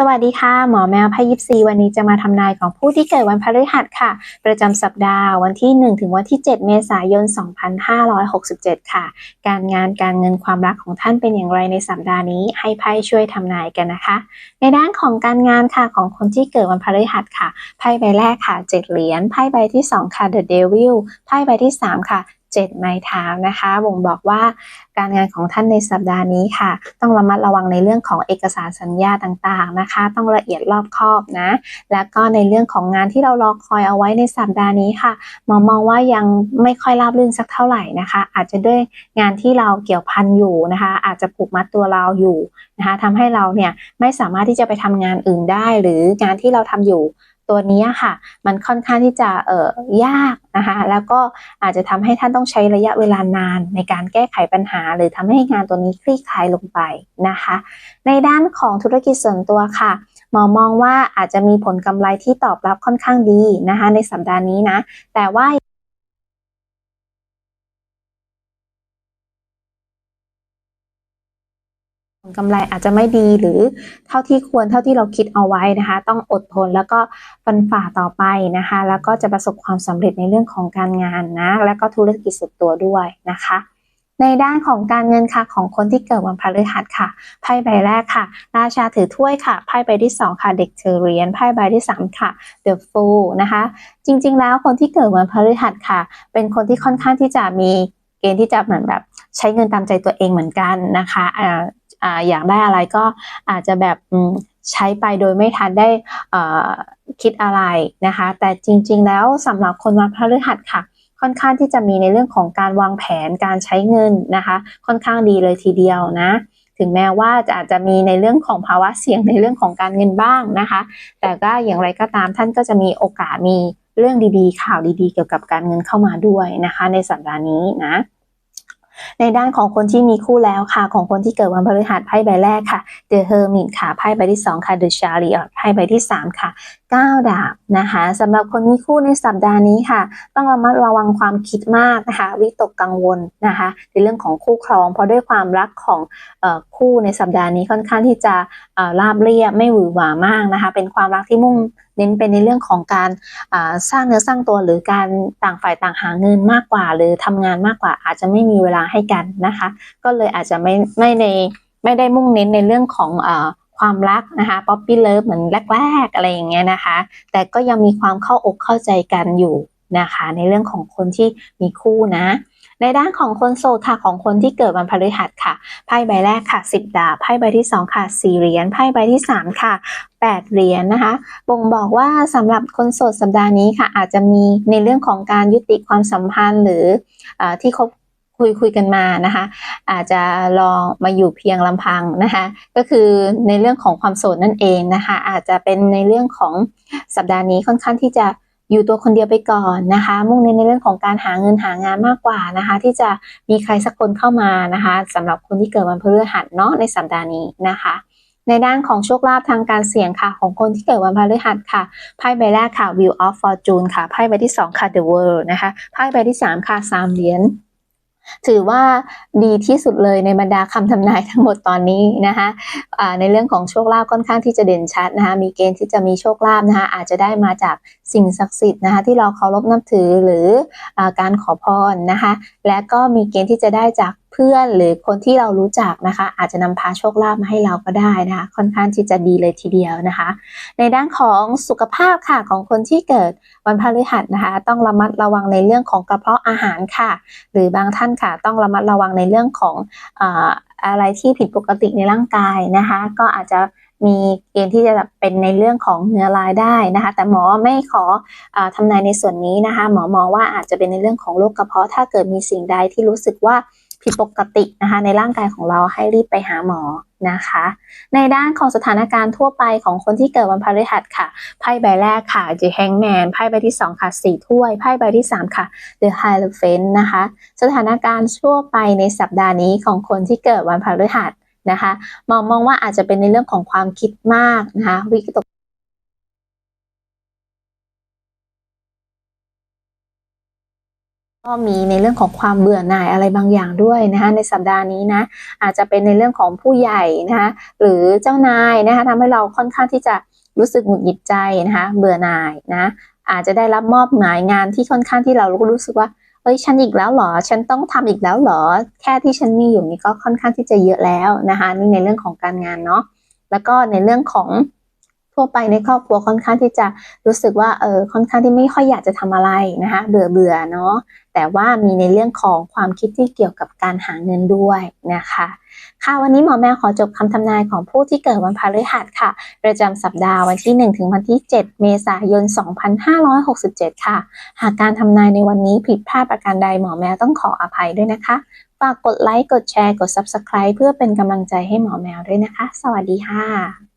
สวัสดีค่ะ หมอแมวพายิปซีวันนี้จะมาทำนายของผู้ที่เกิดวันพฤหัสค่ะ ประจำสัปดาห์วันที่ 1 ถึงวันที่ 7 เมษายน 2567 ค่ะ การงานการเงินความรักของท่านเป็นอย่างไรในสัปดาห์นี้ ให้ไพ่ช่วยทำนายกันนะคะ ในด้านของการงานค่ะของคนที่เกิดวันพฤหัสค่ะไพ่ใบแรกค่ะ 7 เหรียญไพ่ใบที่ 2 ค่ะ The Devil ไพ่ใบที่ 3 ค่ะ เจ็ดไม้เท้านะคะบ่งบอกว่าการงานของท่านในสัปดาห์นี้ค่ะ ต้องระมัดระวังในเรื่องของเอกสารสัญญาต่างๆนะคะ ต้องละเอียดรอบคอบนะ แล้วก็ในเรื่องของงานที่เรารอคอยเอาไว้ในสัปดาห์นี้ค่ะมองมองว่ายังไม่ค่อยราบรื่นสักเท่าไหร่นะคะ อาจจะด้วยงานที่เราเกี่ยวพันอยู่นะคะ อาจจะผูกมัดตัวเราอยู่นะคะทำให้เราเนี่ยไม่สามารถที่จะไปทำงานอื่นได้ หรืองานที่เราทำอยู่ ตัวนี้ค่ะ มันค่อนข้างที่จะเอ่อยากนะคะ แล้วก็อาจจะทำให้ท่านต้องใช้ระยะเวลานานในการแก้ไขปัญหา หรือทำให้งานตัวนี้คลี่คลายลงไปนะคะ ในด้านของธุรกิจส่วนตัวค่ะหมอมองว่าอาจจะมีผลกำไรที่ตอบรับค่อนข้างดีนะคะ ในสัปดาห์นี้นะ แต่ว่า กำไรอาจจะไม่ดีหรือเท่าที่ควรเท่าที่เราคิดเอาไว้นะคะ ต้องอดทนแล้วก็ฟันฝ่าต่อไปนะคะ แล้วก็จะประสบความสำเร็จในเรื่องของการงานนะ แล้วก็ธุรกิจส่วนตัวด้วยนะคะ ในด้านของการเงินค่ะของคนที่เกิดวันพฤหัสค่ะไพ่ใบแรกค่ะ ราชาถือถ้วยค่ะไพ่ใบที่ 2 ค่ะเด็กเทอเรียนไพ่ใบที่ 3 ค่ะ The Fool นะคะ จริง ๆ แล้วคนที่เกิดวันพฤหัสค่ะ เป็นคนที่ค่อนข้างที่จะมีเกณฑ์ที่จะเหมือนแบบ ใช้เงินตามใจตัวเองเหมือนกันนะคะอ่าอ,อยากได้อะไรก็อาจจะแบบใช้ไปโดยไม่ทันได้คิดอะไรนะคะ แต่จริง ๆ แล้วสำหรับคนวันพฤหัสค่ะ ค่อนข้างที่จะมีในเรื่องของการวางแผนการใช้เงินนะคะ ค่อนข้างดีเลยทีเดียวนะ ถึงแม้ว่าจะอาจจะมีในเรื่องของภาวะเสี่ยงในเรื่องของการเงินบ้างนะคะ แต่ก็อย่างไรก็ตามท่านก็จะมีโอกาสมีเรื่องดีๆ ข่าวดีๆ เกี่ยวกับการเงินเข้ามาด้วยนะคะ ในสัปดาห์นี้นะ ในด้านของคนที่มีคู่แล้วค่ะ ของคนที่เกิดวันพฤหัสไพ่ใบแรกค่ะ The Hermit ค่ะไพ่ใบที่2ค่ะ The Chariot ไพ่ใบที่ 3 ค่ะ9ดาบนะคะสำหรับคนมีคู่ในสัปดาห์นี้ค่ะ ต้องระมัดระวังความคิดมากนะคะวิตกกังวลนะคะในเรื่องของคู่ครอง เพราะด้วยความรักของอคู่ในสัปดาห์นี้ค่อนข้างที่จะราบเรียบไม่หวือหวามากนะคะ เป็นความรักที่มุ่ง เน้นเป็นในเรื่องของการสร้างเนื้อสร้างตัวหรือการต่างฝ่ายต่างหาเงินมากกว่า หรือทำงานมากกว่า อาจจะไม่มีเวลาให้กันนะคะ ก็เลยอาจจะไม่ไม่ในไม่ได้มุ่งเน้นในเรื่องของอความรักนะคะป๊อปปี้เลิฟเหมือนแรกๆอะไรอย่างเงี้ยนะคะ แต่ก็ยังมีความเข้าอกเข้าใจกันอยู่นะคะ ในเรื่องของคนที่มีคู่นะ ในด้านของคนโสดค่ะของคนที่เกิดวันพฤหัสค่ะไพ่ใบแรกค่ะ 10 ดาบไพ่ใบที่ 2 ค่ะ4เหรียญไพ่ใบที่ 3 ค่ะ8เหรียญนนะคะ บ่งบอกว่าสำหรับคนโสดสัปดาห์นี้ค่ะ อาจจะมีในเรื่องของการยุติความสัมพันธ์หรืออที่คบคุยคุยกันมานะคะ อาจจะลองมาอยู่เพียงลำพังนะคะ ก็คือในเรื่องของความโสดนั่นเองนะคะ อาจจะเป็นในเรื่องของสัปดาห์นี้ค่อนข้างที่จะ อยู่ตัวคนเดียวไปก่อนนะคะ มุ่งเน้นในเรื่องของการหาเงินหางานมากกว่านะคะ ที่จะมีใครสักคนเข้ามานะคะสำหรับคนที่เกิดวันพฤหัสเนาะในสัปดาห์นี้นะคะ ในด้านของโชคลาภทางการเสี่ยงค่ะ ของคนที่เกิดวันพฤหัสค่ะไพ่ใบแรกค่ะ Wheel of Fortune ค่ะไพ่ใบที่ 2 ค่ะ The World นะคะไพ่ใบที่ 3 ค่ะสามเหรียญถือว่า ดีที่สุดเลยในบรรดาคำทำนายทั้งหมดตอนนี้นะคะะในเรื่องของโชคลาภค่อนข้างที่จะเด่นชัดนะคะมีเกณฑ์ที่จะมีโชคลาภนะคะอาจจะได้มาจากสิ่งศักดิ์สิทธิ์นะคะที่เราเคารพนับถือหรืออการขอพรนะคะและก็มีเกณฑ์ที่จะได้จากเพื่อนหรือคนที่เรารู้จักนะคะ อาจจะนำพาโชคลาภมาให้เราก็ได้นะคะ ค่อนข้างที่จะดีเลยทีเดียวนะคะ ในด้านของสุขภาพค่ะของคนที่เกิดวันพฤหัสนะคะ ต้องระมัดระวังในเรื่องของกระเพาะอาหารค่ะ หรือบางท่านค่ะ ต้องระมัดระวังในเรื่องของอะไรที่ผิดปกติในร่างกายนะคะ ก็อาจจะมีเกณฑ์ที่จะเป็นในเรื่องของเนื้อลายได้นะคะ แต่หมอไม่ขออทำนายในส่วนนี้นะคะ หมอมองว่าอาจจะเป็นในเรื่องของโรคกระเพาะถ้าเกิดมีสิ่งใดที่รู้สึกว่า ผิดปกตินะคะในร่างกายของเราให้รีบไปหาหมอนะคะ ในด้านของสถานการณ์ทั่วไปของคนที่เกิดวันพฤหัสค่ะไพ่ใบแรกค่ะ The Hangman ไพ่ใบที่ 2 ค่ะสี่ถ้วยไพ่ใบที่ 3 ค่ะ The Hierophant นะคะ สถานการณ์ทั่วไปในสัปดาห์นี้ของคนที่เกิดวันพฤหัสนะคะมองมองว่าอาจจะเป็นในเรื่องของความคิดมากนะคะวิกต ก็มีในเรื่องของความเบื่อหน่ายอะไรบางอย่างด้วยนะคะในสัปดาห์นี้นะอาจจะเป็นในเรื่องของผู้ใหญ่นะคะหรือเจ้านายนะคะทำให้เราค่อนข้างที่จะรู้สึกหงุดหงิดใจนะคะเบื่อหน่ายนะอาจจะได้รับมอบหมายงานที่ค่อนข้างที่เรารู้สึกว่าเอ้ยฉันอีกแล้วหรอ ฉันต้องทำอีกแล้วหรอ แค่ที่ฉันมีอยู่นี่ก็ค่อนข้างที่จะเยอะแล้วนะคะนี่ในเรื่องของการงานเนาะแล้วก็ในเรื่องของ ทั่วไปในครอบครัวค่อนข้างที่จะรู้สึกว่าเออค่อนข้างที่ไม่ค่อยอยากจะทำอะไรนะคะเบื่อเบื่อเนาะแต่ว่ามีในเรื่องของความคิดที่เกี่ยวกับการหาเงินด้วยนะคะค่ะวันนี้หมอแมวขอจบคำทำนายของผู้ที่เกิดวันพฤหัสค่ะ ประจำสัปดาห์วันที่ 1 ถึงวันที่ 7 เมษายน 2567 ค่ะ หากการทำนายในวันนี้ผิดพลาดประการใดหมอแมวต้องขออภัยด้วยนะคะฝากกดไลค์กดแชร์กด Subscribe เพื่อเป็นกำลังใจให้หมอแมวด้วยนะคะ สวัสดีค่ะ